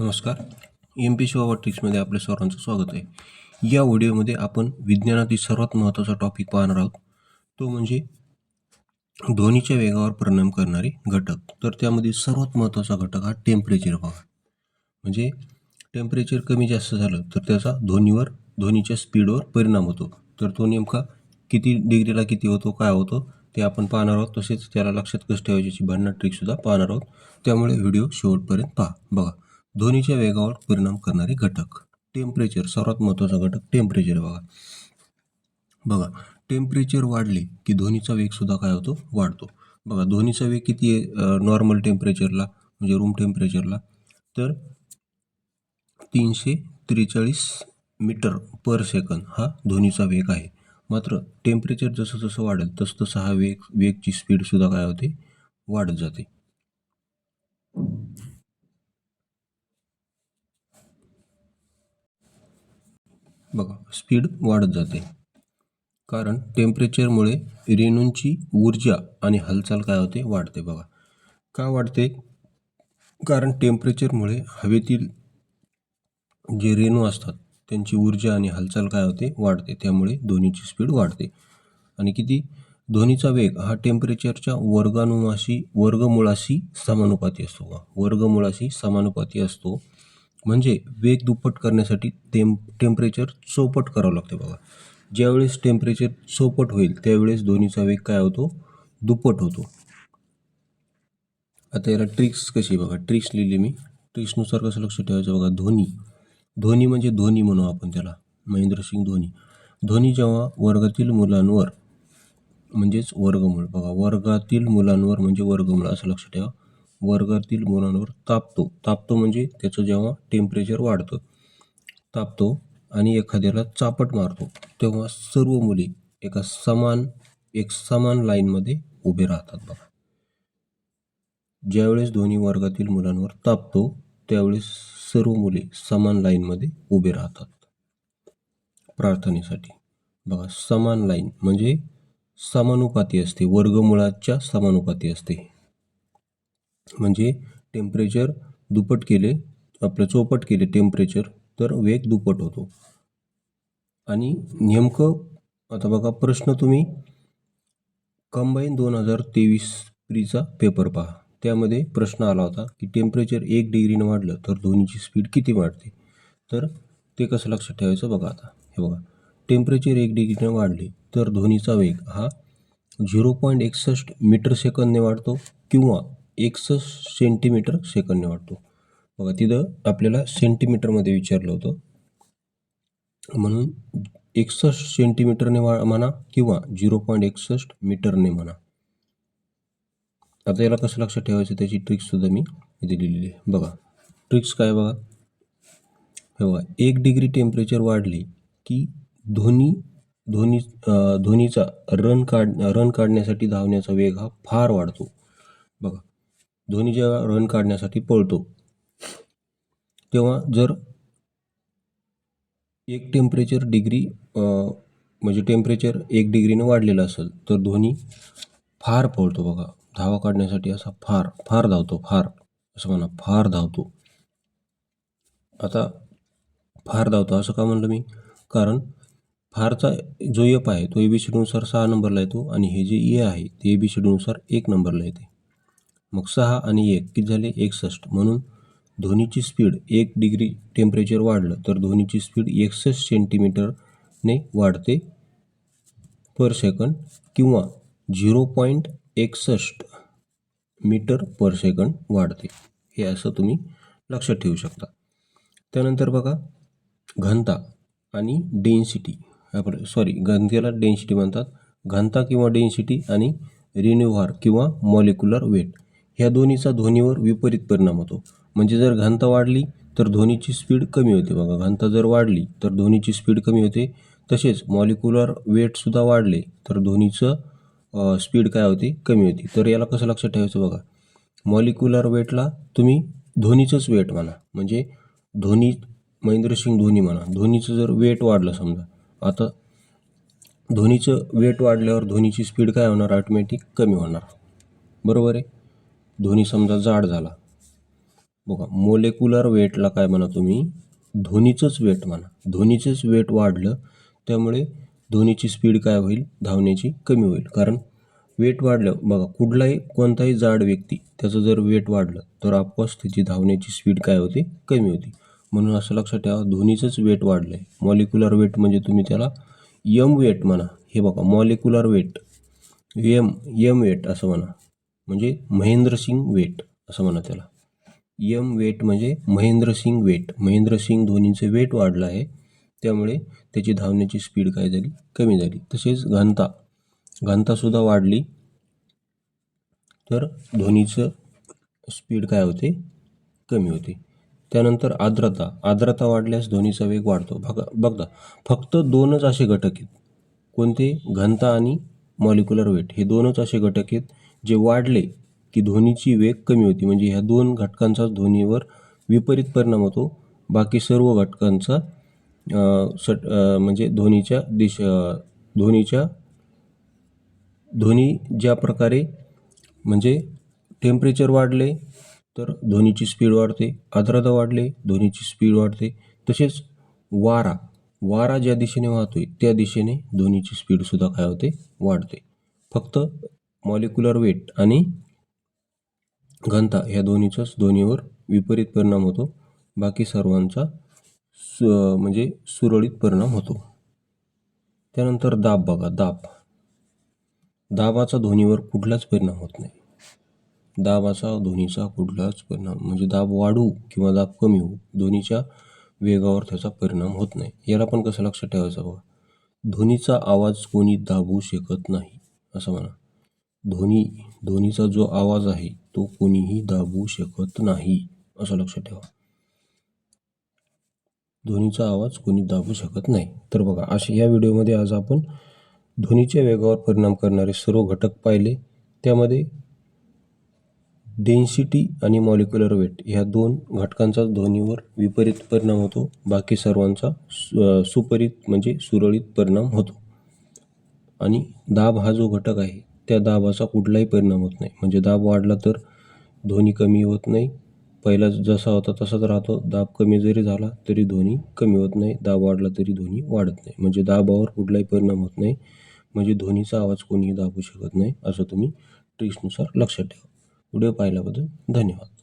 नमस्कार. M P Shiva ट्रिक्समध्ये आपल्या सर्वांचं स्वागत आहे. या व्हिडिओमध्ये आपण विज्ञानातील सर्वात महत्त्वाचा टॉपिक पाहणार आहोत. तो म्हणजे ध्वनीच्या वेगावर परिणाम करणारे घटक. तर त्यामध्ये सर्वात महत्त्वाचा घटक हा टेम्परेचर बघा. म्हणजे टेम्परेचर कमी जास्त झालं तर त्याचा ध्वनीवर ध्वनीच्या स्पीडवर परिणाम होतो. तर तो नेमका किती डिग्रीला किती होतो काय होतो ते आपण पाहणार आहोत. तसेच त्याला लक्षात कसं ठेवायची भांडणं ट्रिकसुद्धा पाहणार आहोत. त्यामुळे व्हिडिओ शेवटपर्यंत पहा. बघा. ध्वनीच्या वेगावर परिणाम करणारे घटक. टेम्परेचर सर्वात महत्त्वाचा घटक टेम्परेचर बघा. बघा टेम्परेचर वाढले की ध्वनीचा वेगसुद्धा काय होतो? वाढतो. बघा ध्वनीचा वेग किती आहे? नॉर्मल टेम्परेचरला म्हणजे रूम टेम्परेचरला तर तीनशे त्रेचाळीस मीटर पर सेकंद हा ध्वनीचा वेग आहे. मात्र टेम्परेचर जसं जसं वाढेल तसं तसं हा वेग वेगची स्पीडसुद्धा काय होते? वाढत जाते. बघा स्पीड वाढत जाते. कारण टेम्परेचरमुळे रेणूंची ऊर्जा आणि हालचाल काय होते? वाढते बघा. का वाढते? कारण टेम्परेचरमुळे हवेतील जे रेणू असतात त्यांची ऊर्जा आणि हालचाल काय होते? वाढते. त्यामुळे ध्वनीची स्पीड वाढते. आणि किती? ध्वनीचा वेग हा टेम्परेचरच्या वर्गानुमाशी वर्गमुळाशी समानुपाती असतो का वर्गमुळाशी समानुपाती असतो. म्हणजे वेग दुप्पट करण्यासाठी टेम टेम्परेचर चौपट करावं लागते बघा. ज्यावेळेस टेम्परेचर चौपट होईल त्यावेळेस धोनीचा वेग काय होतो? दुप्पट होतो. आता याला ट्रिक्स कशी बघा. ट्रिक्स लिहिली मी. ट्रिक्सनुसार कसं लक्ष ठेवायचं बघा? धोनी धोनी म्हणजे धोनी म्हणू आपण त्याला. महेंद्रसिंग धोनी धोनी जेव्हा वर्गातील मुलांवर म्हणजेच वर्गमूळ बघा वर्गातील मुलांवर म्हणजे वर्गमूळ असं लक्ष ठेवा. वर्गातील मुलांवर तापतो. तापतो म्हणजे त्याचं जेव्हा टेम्परेचर वाढतं तापतो आणि एखाद्याला चापट मारतो तेव्हा सर्व मुले एका समान एक समान लाईनमध्ये उभे राहतात बघा. ज्यावेळेस दोन्ही वर्गातील मुलांवर तापतो त्यावेळेस सर्व मुले समान लाईनमध्ये उभे राहतात. प्रार्थनेसाठी. बघा समान लाईन म्हणजे समानुपाती असते वर्गमुळाच्या समानुपाती असते. म्हणजे टेम्परेचर दुप्पट केले आपलं चौपट केले टेम्परेचर तर वेग दुप्पट होतो. आणि नेमकं आता बघा प्रश्न तुम्ही कंबाईन दोन हजार तेवीस प्रीचा पेपर पहा. त्यामध्ये प्रश्न आला होता की टेम्परेचर एक डिग्रीनं वाढलं तर ध्वनीची स्पीड किती वाढते? तर ते कसं लक्षात ठेवायचं बघा आता. हे बघा टेम्परेचर एक डिग्रीनं वाढले तर ध्वनीचा वेग हा झिरो पॉईंट एकसष्ट मीटर सेकंदने वाढतो किंवा एकसष्ट सेंटीमीटर सेकंदने वाढतो बघा तिथं आपल्याला सेंटीमीटरमध्ये विचारलं होतं. म्हणून एकसष्ट सेंटीमीटरने वा म्हणा किंवा झिरो पॉईंट एकसष्ट मीटरने म्हणा. आता याला कसं लक्षात ठेवायचं त्याची ट्रिक्ससुद्धा मी इथे लिहिलेली आहे. बघा ट्रिक्स काय बघा? हे बघा एक डिग्री टेम्परेचर वाढले की ध्वनी ध्वनी ध्वनीचा रन काढ रन काढण्यासाठी धावण्याचा वेग हा फार वाढतो. ध्वनी जेव्हा रन काढण्यासाठी पळतो. तेव्हा जर एक टेम्परेचर डिग्री म्हणजे टेम्परेचर एक डिग्रीनं वाढलेलं असेल तर ध्वनी फार पळतो बघा. धावा काढण्यासाठी असा फार फार धावतो फार. असं म्हणा फार धावतो. आता फार धावतो असं का म्हणलं मी? कारण फारचा जो एप आहे तो ए बी सी सहा नंबरला येतो आणि हे जे ए आहे ते ए बी सी एक नंबरला येते. मग सहा आणि एक किती झाले? एकसष्ट. म्हणून ध्वनीची स्पीड एक डिग्री टेम्परेचर वाढलं तर ध्वनीची स्पीड एकसष्ट सेंटीमीटरने वाढते पर सेकंड किंवा झिरो पॉईंट एकसष्ट मीटर पर सेकंड वाढते. हे असं तुम्ही लक्षात ठेवू शकता. त्यानंतर बघा घनता आणि डेन्सिटी आपण सॉरी घनतेला डेन्सिटी म्हणतात. घनता किंवा डेन्सिटी आणि रिन्युव्हार किंवा मॉलिक्युलर वेट ह्या दोन्हीचा ध्वनीवर विपरीत परिणाम होतो. म्हणजे जर घनता वाढली तर ध्वनीची स्पीड कमी होते. बघा घनता जर वाढली तर ध्वनीची स्पीड कमी होते. तसेच मॉलिक्युलर वेटसुद्धा वाढले तर ध्वनीचं स्पीड काय होते? कमी होती. तर याला कसं लक्षात ठेवायचं बघा? मॉलिक्युलर वेटला तुम्ही ध्वनीचंच वेट म्हणा. म्हणजे ध्वनी महेंद्रसिंग धोनी म्हणा. ध्वनीचं जर वेट वाढलं समजा आता ध्वनीचं वेट वाढल्यावर ध्वनीची स्पीड काय होणार? ऑटोमॅटिक कमी होणार. बरोबर आहे? ध्वनी समजा जाड झाला. बघा मोलेक्युलर वेटला काय म्हणा तुम्ही? ध्वनीचंच वेट म्हणा. ध्वनीचंच वेट वाढलं त्यामुळे ध्वनीची स्पीड काय होईल? धावण्याची कमी होईल. कारण वेट वाढलं बघा कुठलाही कोणताही जाड व्यक्ती त्याचं जर वेट वाढलं तर आपोआप त्याची धावण्याची स्पीड काय होते? कमी होती. म्हणून असं लक्षात ठेवा ध्वनीचंच वेट वाढलं आहे मॉलिक्युलर वेट म्हणजे तुम्ही त्याला यम वेट म्हणा. हे बघा मॉलिक्युलर वेट यम यम वेट असं म्हणा. म्हणजे महेंद्रसिंग वेट असं म्हणा त्याला. यम वेट म्हणजे महेंद्रसिंग वेट. महेंद्रसिंग धोनीचं वेट वाढलं आहे. त्यामुळे त्याची धावण्याची स्पीड काय झाली? कमी झाली. तसेच घनता. घनतासुद्धा वाढली. तर धोनीचं स्पीड काय होते? कमी होते. त्यानंतर आर्द्रता. आर्द्रता वाढल्यास ध्वनीचा वेग वाढतो. बघा बघा फक्त दोनच असे घटक आहेत. कोणते? घनता आणि मॉलिक्युलर वेट हे दोनच असे घटक आहेत जे वाढले की ध्वनीची वेग कमी होती. म्हणजे ह्या दोन घटकांचा ध्वनीवर विपरीत परिणाम होतो. बाकी सर्व घटकांचा सट म्हणजे ध्वनीच्या दिश ध्वनीच्या ध्वनी ज्या प्रकारे म्हणजे टेम्परेचर वाढले तर ध्वनीची स्पीड वाढते. आर्द्रता वाढले ध्वनीची स्पीड वाढते. तसेच वारा वारा ज्या दिशेने वाहतोय त्या दिशेने ध्वनीची स्पीडसुद्धा काय होते? वाढते. फक्त मॉलिक्युलर वेट आणि घनता ह्या दोन्हीचाच ध्वनीवर विपरीत परिणाम होतो. बाकी सर्वांचा सु म्हणजे सुरळीत परिणाम होतो. त्यानंतर दाब बघा दाब. दाबाचा ध्वनीवर कुठलाच परिणाम होत नाही. दाबाचा ध्वनीचा कुठलाच परिणाम म्हणजे दाब वाढू किंवा दाब कमी होऊ ध्वनीच्या वेगावर त्याचा परिणाम होत नाही. याला पण कसं लक्षात ठेवायचं बघा? ध्वनीचा आवाज कोणी दाबू शकत नाही असं म्हणा. ध्वनी ध्वनीचा जो आवाज आहे तो कोणीही दाबू शकत नाही असं लक्षात ठेवा. ध्वनीचा आवाज कोणी दाबू शकत नाही. तर बघा असे या व्हिडिओमध्ये आज आपण ध्वनीच्या वेगावर परिणाम करणारे सर्व घटक पाहिले. त्यामध्ये डेन्सिटी आणि मॉलिक्युलर वेट ह्या दोन घटकांचा ध्वनीवर विपरीत परिणाम होतो. बाकी सर्वांचा सु सुपरित म्हणजे सुरळीत परिणाम होतो. आणि दाब हा जो घटक आहे त्या दाबाचा कुठलाही परिणाम होत नाही. म्हणजे दाब वाढला तर ध्वनी कमी होत नाही. पहिला जसा होता तसाच राहतो. दाब कमी जरी झाला तरी ध्वनी कमी होत नाही. दाब वाढला तरी ध्वनी वाढत नाही. म्हणजे दाबावर कुठलाही परिणाम होत नाही. म्हणजे ध्वनीचा आवाज कोणीही दाबू शकत नाही असं तुम्ही ट्रिक्सनुसार लक्षात ठेवा. व्हिडिओ पाहिल्याबद्दल धन्यवाद.